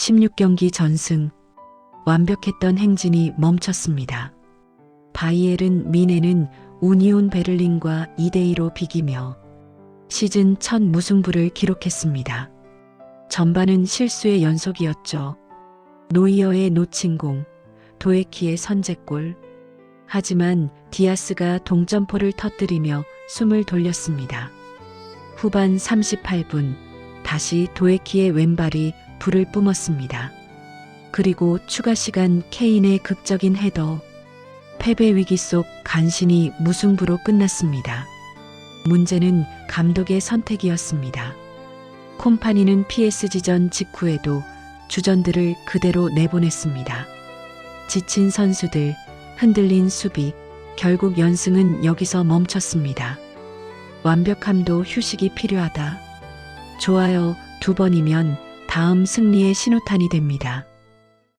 16경기 전승. 완벽했던 행진이 멈췄습니다. 바이에른 미네는 우니온 베를린과 2대2로 비기며 시즌 첫 무승부를 기록했습니다. 전반은 실수의 연속이었죠. 노이어의 놓친 공, 도에키의 선제골. 하지만 디아스가 동점포를 터뜨리며 숨을 돌렸습니다. 후반 38분 다시 도에키의 왼발이 불을 뿜었습니다. 그리고 추가 시간 케인의 극적인 헤더. 패배 위기 속 간신히 무승부로 끝났습니다. 문제는 감독의 선택이었습니다. 콤파니는 PSG전 직후에도 주전들을 그대로 내보냈습니다. 지친 선수들, 흔들린 수비, 결국 연승은 여기서 멈췄습니다. 완벽함도 휴식이 필요하다. 좋아요 두 번이면 다음 승리의 신호탄이 됩니다.